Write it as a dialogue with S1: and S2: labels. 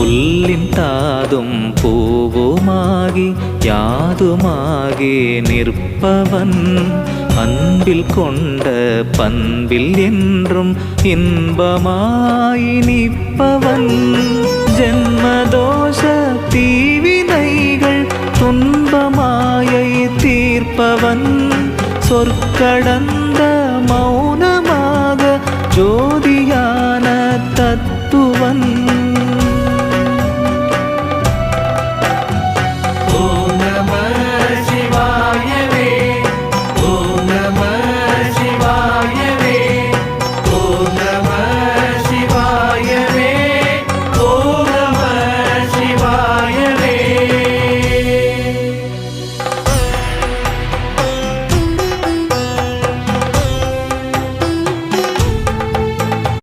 S1: சொல்லின் தாதும் பூவுமாகி யாதுமாகி நிற்பவன் அன்பில் கொண்ட பண்பில் என்றும் இன்பமாய் நிற்பவன் ஜென்மதோஷ தீவினைகள் துன்பமாயை தீர்ப்பவன் சொற்கடந்த மௌனமாக ஜோதியான தத்துவன்